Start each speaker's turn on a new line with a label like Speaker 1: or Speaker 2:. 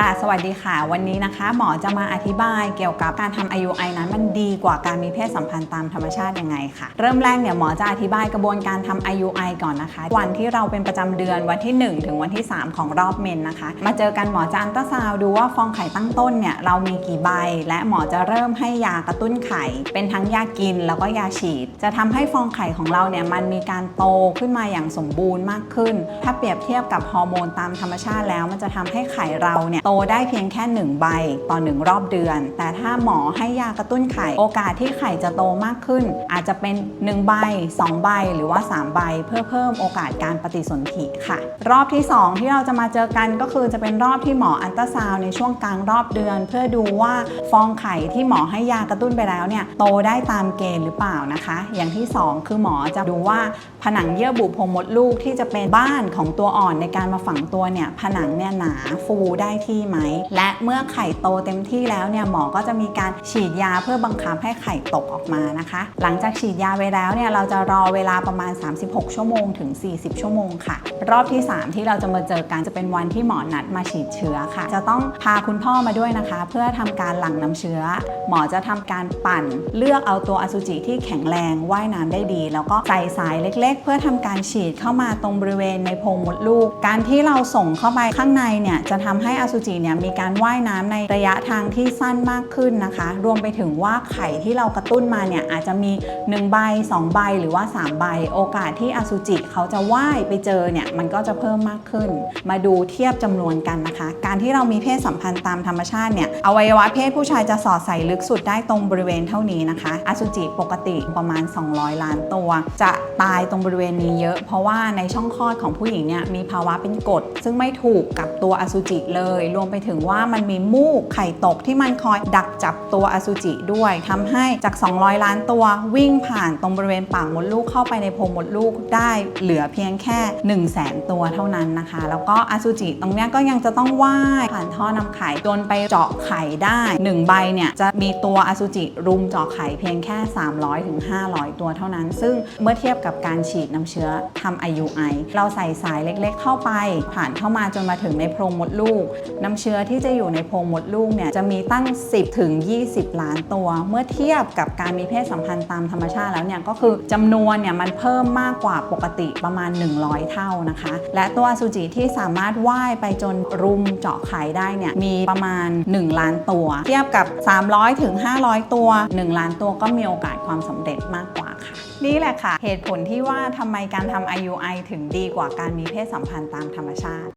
Speaker 1: ค่ะ สวัสดีค่ะ วันนี้นะคะ หมอจะมาอธิบายเกี่ยวกับการทำ IUI นั้นมันดีกว่าการมีเพศสัมพันธ์ตามธรรมชาติยังไงค่ะ เริ่มแรกเนี่ยหมอจะอธิบายกระบวนการทำ IUI ก่อนนะคะ วันที่เราเป็นประจำเดือนวันที่ 1 ถึงวันที่ 3 ของรอบเมนนะคะ มาเจอกันหมอจะอันตราซาวด์ดูว่าฟองไข่ตั้งต้นเนี่ยเรามีกี่ใบ และหมอจะเริ่มให้ยากระตุ้นไข่ เป็นทั้งยากินแล้วก็ยาฉีด จะทำให้ฟองไข่ของเราเนี่ยมันมีการโตขึ้นมาอย่างสมบูรณ์มากขึ้น ถ้าเปรียบเทียบกับฮอร์โมนตามธรรมชาติแล้ว มันจะทำให้ไข่เราเนี่ยโตได้เพียงแค่ 1 ใบต่อ 1 รอบเดือน แต่ถ้าหมอให้ยากระตุ้นไข่ โอกาสที่ไข่จะโตมากขึ้น อาจจะเป็น 1 ใบ 2 ใบ หรือว่า 3 ใบ เพื่อเพิ่มโอกาสการปฏิสนธิค่ะ รอบที่ 2 ที่เราจะมาเจอกันก็คือจะเป็นรอบที่หมออันตราซาวในช่วงกลางรอบเดือน เพื่อดูว่าฟองไข่ที่หมอให้ยากระตุ้นไปแล้วเนี่ยโตได้ตามเกณฑ์หรือเปล่านะคะ อย่างที่ 2 คือหมอจะดูว่าผนังเยื่อบุโพรงมดลูกที่จะเป็นบ้านของตัวอ่อนในการมาฝังตัวเนี่ยผนังเนี่ยหนาฟูได้ที่ไหม และเมื่อไข่โตเต็มที่แล้วเนี่ยหมอก็จะมีการฉีดยาเพื่อบังคับให้ไข่ตกออกมานะคะ หลังจากฉีดยาไปแล้วเนี่ยเราจะรอเวลาประมาณ 36 ชั่วโมงถึง 40 ชั่วโมงค่ะ รอบที่ 3 ที่เราจะมาเจอกันจะเป็นวันที่หมอนัดมาฉีดเชื้อค่ะ จะต้องพาคุณพ่อมาด้วยนะคะ เพื่อทำการหลั่งน้ำเชื้อ หมอจะทำการปั่น เลือกเอาตัวอสุจิที่แข็งแรงว่ายน้ำได้ดี แล้วก็ใส่สายเล็ก ๆ เพื่อทำการฉีดเข้ามาตรงบริเวณในโพรงมดลูก การที่เราส่งเข้าไปข้างในเนี่ยจะทำให้อสุจิเนี่ยมีการว่ายน้ำในระยะทางที่สั้นมากขึ้นนะคะ รวมไปถึงว่าไข่ที่เรากระตุ้นมาเนี่ยอาจจะมี 1 ใบ 2 ใบหรือว่า 3 ใบ โอกาสที่อสุจิเขาจะว่ายไปเจอเนี่ยมันก็จะเพิ่มมากขึ้น มาดูเทียบจำนวนกันนะคะ การที่เรามีเพศสัมพันธ์ตามธรรมชาติเนี่ยอวัยวะเพศผู้ชายจะสอดใส่ลึกสุดได้ตรงบริเวณเท่านี้นะคะ อสุจิปกติประมาณ 200 ล้านตัว จะตายตรงบริเวณนี้เยอะ เพราะว่าในช่องคลอดของผู้หญิงเนี่ยมีภาวะเป็นกรดซึ่งไม่ถูกกับตัวอสุจิเลยรวมไปถึงว่ามันมีมูกไข่ตกที่มันคอยดักจับตัวอสุจิด้วยทำให้จาก 200 ล้านตัววิ่งผ่านตรงบริเวณปากมดลูกเข้าไปในโพรงมดลูกได้เหลือเพียงแค่ 1 0 0 0 0แสนตัวเท่านั้นนะคะ แล้วก็อสุจิตรงนี้ก็ยังจะต้องว่ายผ่านท่อนำไข่จนไปเจาะไข่ได้ 1 ใบเนี่ยจะมีตัวอสุจิรุมเจาะไข่เพียงแค่ 300-500ถึง500 ตัวเท่านั้น ซึ่งเมื่อเทียบกับการฉีดน้ำเชื้อทำ IUI เราใส่สายเล็กๆ เข้าไป ผ่านเข้ามาจนมาถึงในโพรงมดลูกน้ำเชื้อที่จะอยู่ในโพรงมดลูกเนี่ยจะมีตั้ง 10 ถึง 20 ล้านตัว เมื่อเทียบกับการมีเพศสัมพันธ์ตามธรรมชาติแล้วเนี่ยก็คือจำนวนเนี่ยมันเพิ่มมากกว่าปกติประมาณ 100 เท่านะคะ และตัวอสุจิที่สามารถว่ายไปจนรุมเจาะไข่ได้เนี่ยมีประมาณ 1 ล้านตัว เทียบกับ 300 ถึง 500 ตัว 1 ล้านตัวก็มีโอกาสความสำเร็จมากกว่าค่ะนี่แหละค่ะ เหตุผลที่ว่าทำไมการทำ IUI ถึงดีกว่าการมีเพศสัมพันธ์ตามธรรมชาติ